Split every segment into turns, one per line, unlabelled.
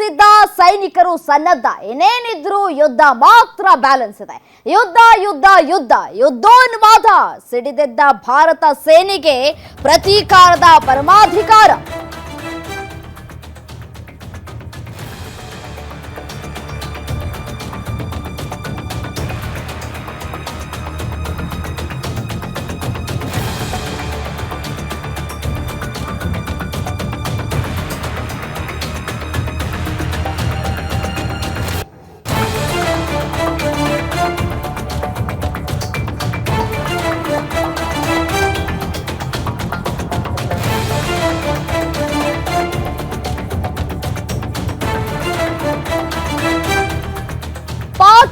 ಸಿದ್ಧ ಸೈನಿಕರು ಸನ್ನದ್ಧ. ಏನೇನಿದ್ರು ಯುದ್ಧ ಮಾತ್ರ ಬ್ಯಾಲೆನ್ಸ್ ಇದೆ. ಯುದ್ಧ ಯುದ್ಧ ಯುದ್ಧ, ಯುದ್ಧೋನ್ಮಾದ. ಸಿಡಿದೆದ್ದ ಭಾರತ ಸೇನೆಗೆ ಪ್ರತೀಕಾರದ ಪರಮಾಧಿಕಾರ.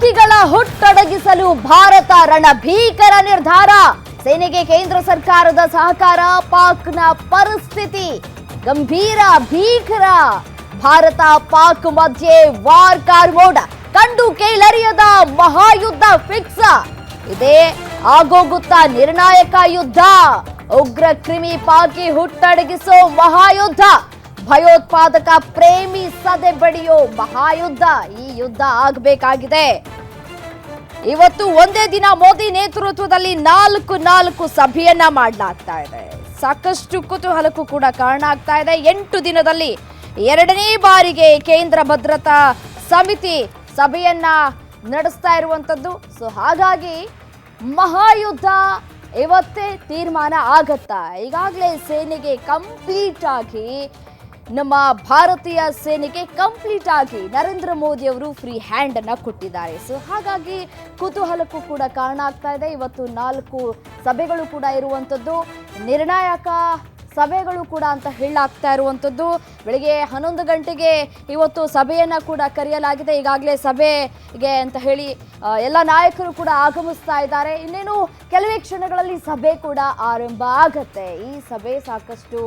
ಪಾಕಿಗಳ ಹುಟ್ಟಡಗಿಸಲು ಭಾರತ ರಣಭೀಕರ ನಿರ್ಧಾರ. ಸೇನೆಗೆ ಕೇಂದ್ರ ಸರ್ಕಾರದ ಸಹಕಾರ, ಪಾಕ್ನ ಪರಿಸ್ಥಿತಿ ಗಂಭೀರ ಭೀಕರ. ಭಾರತ ಪಾಕ್ ಮಧ್ಯೆ ವಾರ್ ಕಾರ್ಮೋಡ ಕಂಡು ಕೇಳರಿಯದ ಮಹಾಯುದ್ಧ ಫಿಕ್ಸ್. ಇದೇ ಆಗೋಗುತ್ತಾ ನಿರ್ಣಾಯಕ ಯುದ್ಧ. ಉಗ್ರ ಕ್ರಿಮಿ ಪಾಕಿ ಹುಟ್ಟಡಗಿಸೋ ಮಹಾಯುದ್ಧ. ಭಯೋತ್ಪಾದಕ ಪ್ರೇಮಿ ಸದೆ ಬಡಿಯೋ ಮಹಾಯುದ್ಧ. ಈ ಯುದ್ಧ ಆಗಬೇಕಾಗಿದೆ. ಇವತ್ತು ಒಂದೇ ದಿನ ಮೋದಿ ನೇತೃತ್ವದಲ್ಲಿ ನಾಲ್ಕು ನಾಲ್ಕು ಸಭೆಯನ್ನ ಮಾಡಲಾಗ್ತಾ ಇದೆ. ಸಾಕಷ್ಟು ಕುತೂಹಲಕ್ಕೂ ಕೂಡ ಕಾರಣ ಆಗ್ತಾ ಇದೆ. ಎಂಟು ದಿನದಲ್ಲಿ ಎರಡನೇ ಬಾರಿಗೆ ಕೇಂದ್ರ ಭದ್ರತಾ ಸಮಿತಿ ಸಭೆಯನ್ನ ನಡೆಸ್ತಾ ಇರುವಂತದ್ದು. ಸೊ ಹಾಗಾಗಿ ಮಹಾಯುದ್ಧ ಇವತ್ತೇ ತೀರ್ಮಾನ ಆಗತ್ತಾ? ಈಗಾಗಲೇ ಸೇನೆಗೆ ಕಂಪ್ಲೀಟ್ ಆಗಿ ನಮ್ಮ ಭಾರತೀಯ ಸೇನೆಗೆ ಕಂಪ್ಲೀಟ್ ಆಗಿ ನರೇಂದ್ರ ಮೋದಿ ಅವರು ಫ್ರೀ ಹ್ಯಾಂಡ್ ಅನ್ನ ಕೊಟ್ಟಿದ್ದಾರೆ. ಸೊ ಹಾಗಾಗಿ ಕುತೂಹಲಕ್ಕೂ ಕೂಡ ಕಾರಣ ಆಗ್ತಾ ಇದೆ. ಇವತ್ತು ನಾಲ್ಕು ಸಭೆಗಳು ಕೂಡ ಇರುವಂಥದ್ದು ನಿರ್ಣಾಯಕ ಸಭೆಗಳು ಕೂಡ ಅಂತ ಹೇಳಾಗ್ತಾ ಇರುವಂಥದ್ದು ಬೆಳಿಗ್ಗೆ ಹನ್ನೊಂದು ಗಂಟೆಗೆ ಇವತ್ತು ಸಭೆಯನ್ನು ಕೂಡ ಕರೆಯಲಾಗಿದೆ. ಈಗಾಗಲೇ ಸಭೆಗೆ ಅಂತ ಹೇಳಿ ಎಲ್ಲ ನಾಯಕರು ಕೂಡ ಆಗಮಿಸ್ತಾ ಇದ್ದಾರೆ. ಇನ್ನೇನು, ಕೆಲವೇ ಕ್ಷಣಗಳಲ್ಲಿ ಸಭೆ ಕೂಡ ಆರಂಭ ಆಗತ್ತೆ. ಈ ಸಭೆ ಸಾಕಷ್ಟು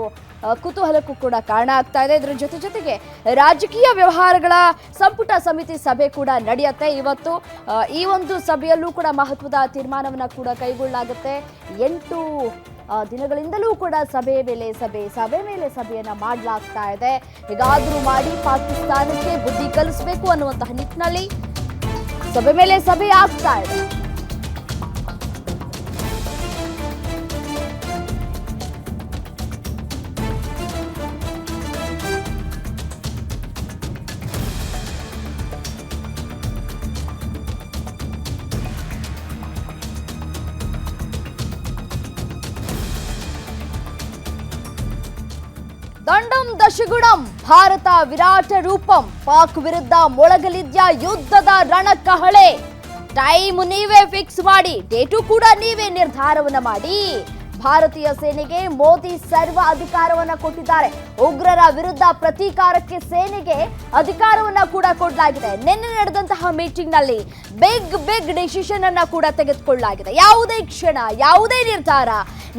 ಕುತೂಹಲಕ್ಕೂ ಕೂಡ ಕಾರಣ ಆಗ್ತಾ ಇದೆ. ಇದರ ಜೊತೆ ಜೊತೆಗೆ ರಾಜಕೀಯ ವ್ಯವಹಾರಗಳ ಸಂಪುಟ ಸಮಿತಿ ಸಭೆ ಕೂಡ ನಡೆಯುತ್ತೆ. ಇವತ್ತು ಈ ಒಂದು ಸಭೆಯಲ್ಲೂ ಕೂಡ ಮಹತ್ವದ ತೀರ್ಮಾನವನ್ನು ಕೂಡ ಕೈಗೊಳ್ಳಲಾಗುತ್ತೆ ಎಂಟು ದಿನಗಳಿಂದಲೂ ಕೂಡ ಸಭೆ ಮೇಲೆ ಸಭೆ ಸಭೆ ಮೇಲೆ ಸಭೆಯನ್ನು ಮಾಡಲಾಗ್ತಾ ಇದೆ. ಹೀಗಾದರೂ ಮಾಡಿ ಪಾಕಿಸ್ತಾನಕ್ಕೆ ಬುದ್ಧಿ ಕಲಿಸಬೇಕು ಅನ್ನುವಂತಹ ನಿಟ್ಟಿನಲ್ಲಿ ಸಭೆ ಮೇಲೆ ಸಭೆ ಆಗ್ತಾ ಇದೆ. ದಶಗುಣಂ, ಭಾರತ ವಿರಾಟ ರೂಪಂ, ಪಾಕ್ ವಿರುದ್ಧ ಮೊಳಗಲಿದ್ಯ ಯುದ್ಧದ ರಣಕಹಳೆ. ಟೈಮ್ ನೀವೇ ಫಿಕ್ಸ್ ಮಾಡಿ ಡೇಟು ಕೂಡ ನೀವೇ ನಿರ್ಧಾರವನ್ನ ಮಾಡಿ. ಭಾರತೀಯ ಸೇನೆಗೆ ಮೋದಿ ಸರ್ವ ಅಧಿಕಾರವನ್ನ ಕೊಟ್ಟಿದ್ದಾರೆ. ಉಗ್ರರ ವಿರುದ್ಧ ಪ್ರತೀಕಾರಕ್ಕೆ ಸೇನೆಗೆ ಅಧಿಕಾರವನ್ನ ಕೂಡ ಕೊಡಲಾಗಿದೆ. ನಿನ್ನೆ ನಡೆದಂತಹ ಮೀಟಿಂಗ್ನಲ್ಲಿ ಬಿಗ್ ಬಿಗ್ ಡಿಸಿಷನ್ ಅನ್ನ ಕೂಡ ತೆಗೆದುಕೊಳ್ಳಲಾಗಿದೆ. ಯಾವುದೇ ಕ್ಷಣ, ಯಾವುದೇ ನಿರ್ಧಾರ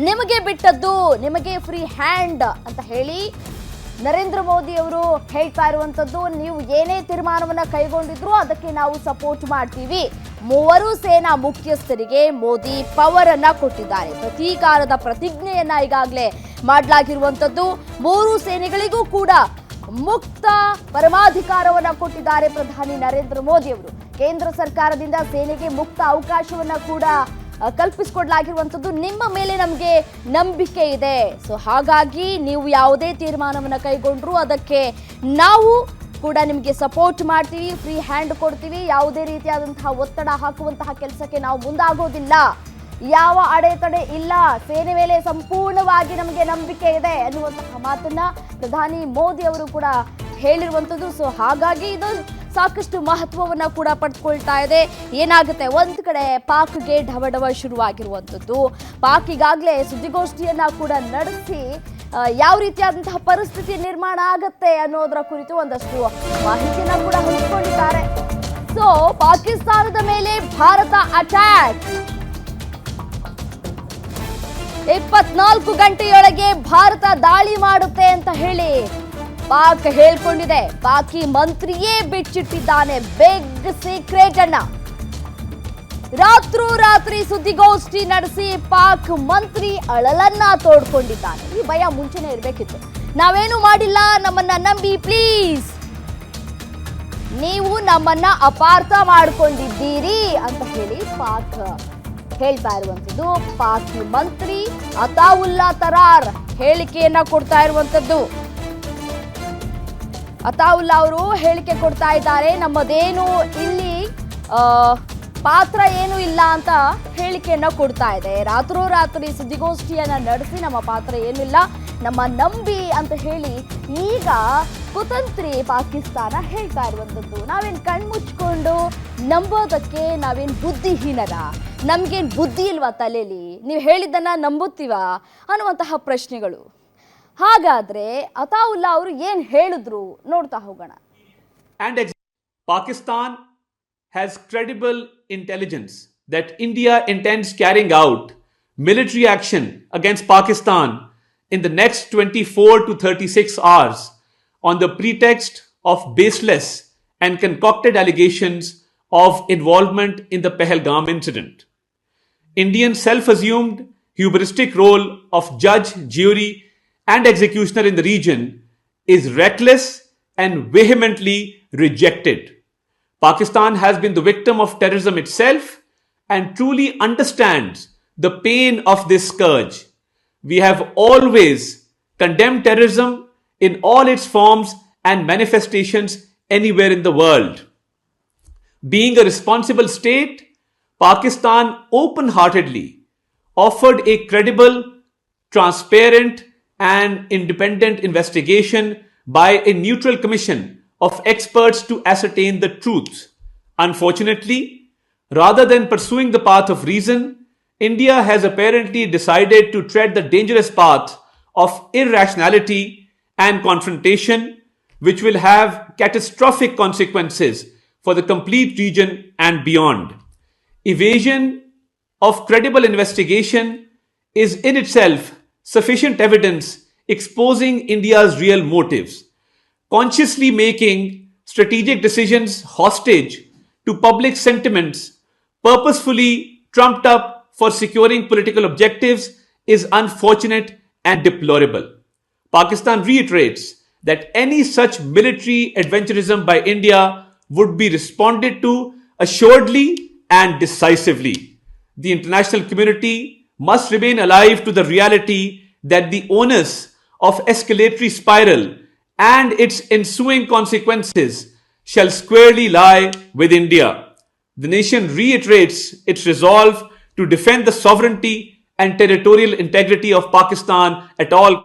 ನಿಮಗೆ ಬಿಟ್ಟದ್ದು ನಿಮಗೆ ಫ್ರೀ ಹ್ಯಾಂಡ್ ಅಂತ ಹೇಳಿ ನರೇಂದ್ರ ಮೋದಿ ಅವರು ಹೇಳ್ತಾ ಇರುವಂತದ್ದು, ನೀವು ಏನೇ ತೀರ್ಮಾನವನ್ನು ಕೈಗೊಂಡಿದ್ರು ಅದಕ್ಕೆ ನಾವು ಸಪೋರ್ಟ್ ಮಾಡ್ತೀವಿ. ಮೂವರು ಸೇನಾ ಮುಖ್ಯಸ್ಥರಿಗೆ ಮೋದಿ ಪವರ್ ಅನ್ನ ಕೊಟ್ಟಿದ್ದಾರೆ. ಪ್ರತೀಕಾರದ ಪ್ರತಿಜ್ಞೆಯನ್ನ ಈಗಾಗಲೇ ಮಾಡಲಾಗಿರುವಂಥದ್ದು ಮೂರು ಸೇನೆಗಳಿಗೂ ಕೂಡ ಮುಕ್ತ ಪರಮಾಧಿಕಾರವನ್ನ ಕೊಟ್ಟಿದ್ದಾರೆ ಪ್ರಧಾನಿ ನರೇಂದ್ರ ಮೋದಿ ಅವರು. ಕೇಂದ್ರ ಸರ್ಕಾರದಿಂದ ಸೇನೆಗೆ ಮುಕ್ತ ಅವಕಾಶವನ್ನ ಕೂಡ ಕಲ್ಪಿಸಿಕೊಡ್ಲಾಗಿರುವಂಥದ್ದು ನಿಮ್ಮ ಮೇಲೆ ನಮಗೆ ನಂಬಿಕೆ ಇದೆ. ಸೊ ಹಾಗಾಗಿ ನೀವು ಯಾವುದೇ ತೀರ್ಮಾನವನ್ನು ಕೈಗೊಂಡ್ರು ಅದಕ್ಕೆ ನಾವು ಕೂಡ ನಿಮಗೆ ಸಪೋರ್ಟ್ ಮಾಡ್ತೀವಿ ಫ್ರೀ ಹ್ಯಾಂಡ್ ಕೊಡ್ತೀವಿ. ಯಾವುದೇ ರೀತಿಯಾದಂತಹ ಒತ್ತಡ ಹಾಕುವಂತಹ ಕೆಲಸಕ್ಕೆ ನಾವು ಮುಂದಾಗೋದಿಲ್ಲ. ಯಾವ ಅಡೆತಡೆ ಇಲ್ಲ. ಸೇನೆ ಮೇಲೆ ಸಂಪೂರ್ಣವಾಗಿ ನಮಗೆ ನಂಬಿಕೆ ಇದೆ ಅನ್ನುವಂತಹ ಮಾತನ್ನ ಪ್ರಧಾನಿ ಮೋದಿ ಅವರು ಕೂಡ ಹೇಳಿರುವಂಥದ್ದು. ಸೊ ಹಾಗಾಗಿ ಇದು ಸಾಕಷ್ಟು ಮಹತ್ವವನ್ನು ಕೂಡ ಪಡೆದುಕೊಳ್ತಾ ಇದೆ. ಏನಾಗುತ್ತೆ? ಒಂದು ಕಡೆ ಪಾಕ್ಗೆ ಢವಢವ ಶುರುವಾಗಿರುವಂಥದ್ದು. ಪಾಕ್ ಈಗಾಗಲೇ ಸುದ್ದಿಗೋಷ್ಠಿಯನ್ನು ಕೂಡ ನಡೆಸಿ ಯಾವ ರೀತಿಯಾದಂತಹ ಪರಿಸ್ಥಿತಿ ನಿರ್ಮಾಣ ಆಗತ್ತೆ ಅನ್ನೋದರ ಕುರಿತು ಒಂದಷ್ಟು ಮಾಹಿತಿಯನ್ನು ಕೂಡ ಹಂಚಿಕೊಂಡಿದ್ದಾರೆ. ಸೊ ಪಾಕಿಸ್ತಾನದ ಮೇಲೆ ಭಾರತ ಅಟ್ಯಾಕ್ ಇಪ್ಪತ್ನಾಲ್ಕು ಗಂಟೆಯೊಳಗೆ ಭಾರತ ದಾಳಿ ಮಾಡುತ್ತೆ ಅಂತ ಹೇಳಿ ಪಾಕ್ ಹೇಳ್ಕೊಂಡಿದೆ. ಪಾಕಿ ಮಂತ್ರಿಯೇ ಬಿಚ್ಚಿಟ್ಟಿದ್ದಾನೆ. ಬಿಗ್ ಸೀಕ್ರೆಟ್ ಅನ್ನ ರಾತ್ರೋರಾತ್ರಿ ಸುದ್ದಿಗೋಷ್ಠಿ ನಡೆಸಿ ಪಾಕ್ ಮಂತ್ರಿ ಅಳಲನ್ನ ತೋಡ್ಕೊಂಡಿದ್ದಾನೆ. ಈ ಭಯ ಮುಂಚೆನೆ ಇರಬೇಕಿತ್ತು. ನಾವೇನು ಮಾಡಿಲ್ಲ. ನಮ್ಮನ್ನ ನಂಬಿ ಪ್ಲೀಸ್ ನೀವು ನಮ್ಮನ್ನ ಅಪಾರ್ಥ ಮಾಡ್ಕೊಂಡಿದ್ದೀರಿ ಅಂತ ಹೇಳಿ ಪಾಕ್ ಹೇಳ್ತಾ ಇರುವಂತದ್ದು ಪಾಕ್ ಮಂತ್ರಿ ಅತಾವುಲ್ಲಾ ತರಾರ್ ಹೇಳಿಕೆಯನ್ನ ಕೊಡ್ತಾ ಇರುವಂತದ್ದು ಅತಾವುಲ್ಲಾ ಅವರು ಹೇಳಿಕೆ ಕೊಡ್ತಾ ಇದ್ದಾರೆ. ನಮ್ಮದೇನು ಇಲ್ಲಿ ಪಾತ್ರ ಏನು ಇಲ್ಲ ಅಂತ ಹೇಳಿಕೆಯನ್ನ ಕೊಡ್ತಾ ಇದೆ. ರಾತ್ರೋರಾತ್ರಿ ಸುದ್ದಿಗೋಷ್ಠಿಯನ್ನ ನಡೆಸಿ ನಮ್ಮ ಪಾತ್ರ ಏನಿಲ್ಲ ನಮ್ಮ ನಂಬಿ ಅಂತ ಹೇಳಿ ಈಗ ಕುತಂತ್ರಿ ಪಾಕಿಸ್ತಾನ ಹೇಳ್ತಾ ಇರುವಂಥದ್ದು. ನಾವೇನು ಕಣ್ಮುಚ್ಕೊಂಡು ನಂಬೋದಕ್ಕೆ ನಾವೇನು ಬುದ್ಧಿಹೀನರ? ನಮಗೇನು ಬುದ್ಧಿ ಇಲ್ವಾ ತಲೆಯಲ್ಲಿ ನೀವು ಹೇಳಿದ್ದನ್ನು ನಂಬುತ್ತೀವಾ ಅನ್ನುವಂತಹ ಪ್ರಶ್ನೆಗಳು. ಹಾಗಾದ್ರೆ ಅತಾವುಲ್ಲಾ ಅವರು ಏನ್ ಹೇಳಿದ್ರು ನೋಡ್ತಾ ಹೋಗೋಣ
and ex- Pakistan has credible intelligence that India intends carrying out military action against Pakistan in the next 24 to 36 hours on the pretext of baseless and concocted allegations of involvement in the Pahalgam incident. Indian self assumed hubristic role of judge, jury, and executioner in the region is reckless and vehemently rejected. Pakistan has been the victim of terrorism itself and truly understands the pain of this scourge. We have always condemned terrorism in all its forms and manifestations anywhere in the world. Being a responsible state, Pakistan open heartedly offered a credible, transparent, and independent investigation by a neutral commission of experts to ascertain the truth. Unfortunately, rather than pursuing the path of reason, India has apparently decided to tread the dangerous path of irrationality and confrontation, which will have catastrophic consequences for the complete region and beyond. Evasion of credible investigation is in itself sufficient evidence exposing India's real motives. Consciously making strategic decisions hostage to public sentiments purposefully trumped up for securing political objectives is unfortunate and deplorable. Pakistan reiterates that any such military adventurism by India would be responded to assuredly and decisively. The international community must remain alive to the reality that the onus of escalatory spiral and its ensuing consequences shall squarely lie with India. The nation reiterates its resolve to defend the sovereignty and territorial integrity of Pakistan at all